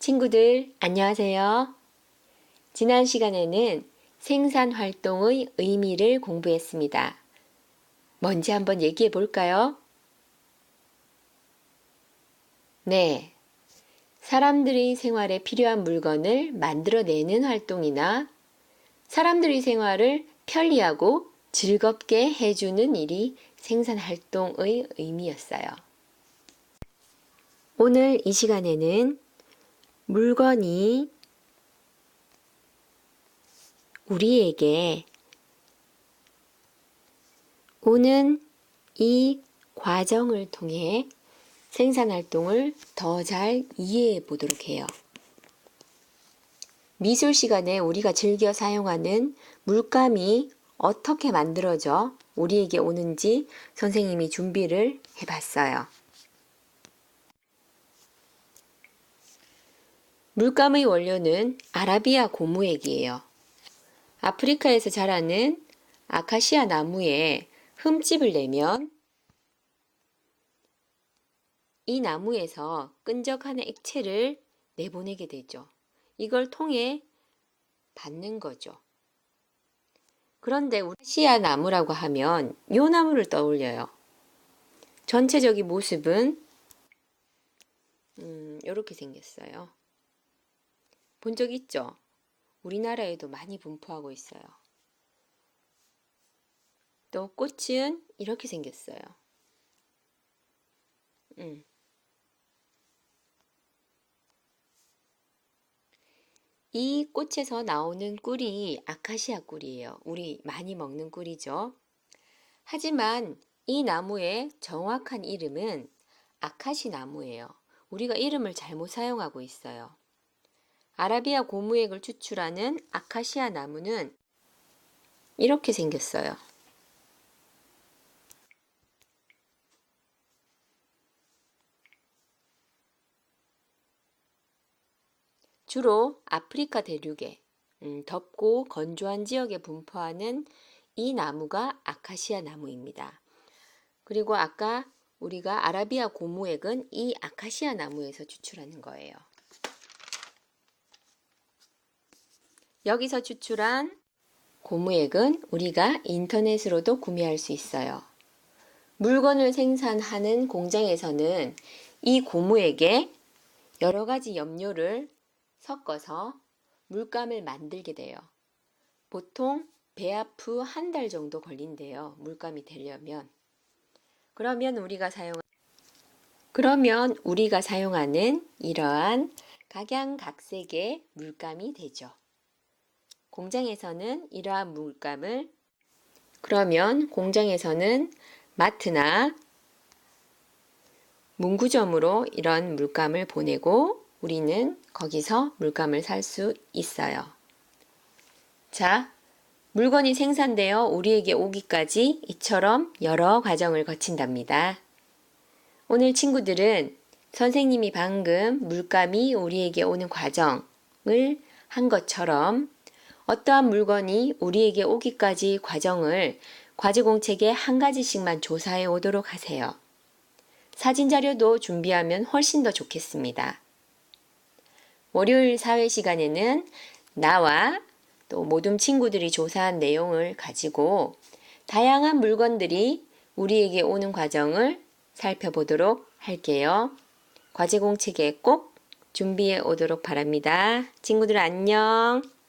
친구들, 안녕하세요. 지난 시간에는 생산 활동의 의미를 공부했습니다. 뭔지 한번 얘기해 볼까요? 네. 사람들의 생활에 필요한 물건을 만들어내는 활동이나 사람들의 생활을 편리하고 즐겁게 해주는 일이 생산 활동의 의미였어요. 오늘 이 시간에는 물건이 우리에게 오는 이 과정을 통해 생산 활동을 더 잘 이해해 보도록 해요. 미술 시간에 우리가 즐겨 사용하는 물감이 어떻게 만들어져 우리에게 오는지 선생님이 준비를 해 봤어요. 물감의 원료는 아라비아 고무액이에요. 아프리카에서 자라는 아카시아 나무에 흠집을 내면 이 나무에서 끈적한 액체를 내보내게 되죠. 이걸 통해 받는 거죠. 그런데 아카시아 나무라고 하면 요 나무를 떠올려요. 전체적인 모습은 음, 이렇게 생겼어요. 본 적 있죠? 우리나라에도 많이 분포하고 있어요. 또 꽃은 이렇게 생겼어요. 음. 이 꽃에서 나오는 꿀이 아카시아 꿀이에요. 우리 많이 먹는 꿀이죠. 하지만 이 나무의 정확한 이름은 아카시 나무예요. 우리가 이름을 잘못 사용하고 있어요. 아라비아 고무액을 추출하는 아카시아 나무는 이렇게 생겼어요. 주로 아프리카 대륙에 음, 덥고 건조한 지역에 분포하는 이 나무가 아카시아 나무입니다. 그리고 아까 우리가 아라비아 고무액은 이 아카시아 나무에서 추출하는 거예요. 여기서 추출한 고무액은 우리가 인터넷으로도 구매할 수 있어요. 물건을 생산하는 공장에서는 이 고무액에 여러 가지 염료를 섞어서 물감을 만들게 돼요. 보통 배아프 한달 정도 걸린대요. 물감이 되려면. 그러면 우리가 사용 그러면 우리가 사용하는 이러한 각양각색의 물감이 되죠. 공장에서는 이러한 물감을 그러면 공장에서는 마트나 문구점으로 이런 물감을 보내고 우리는 거기서 물감을 살 수 있어요. 자, 물건이 생산되어 우리에게 오기까지 이처럼 여러 과정을 거친답니다. 오늘 친구들은 선생님이 방금 물감이 우리에게 오는 과정을 한 것처럼 어떠한 물건이 우리에게 오기까지 과정을 과제공책에 한 가지씩만 조사해 오도록 하세요. 사진 자료도 준비하면 훨씬 더 좋겠습니다. 월요일 사회 시간에는 나와 또 모든 친구들이 조사한 내용을 가지고 다양한 물건들이 우리에게 오는 과정을 살펴보도록 할게요. 과제 공책에 꼭 준비해 오도록 바랍니다. 친구들 안녕.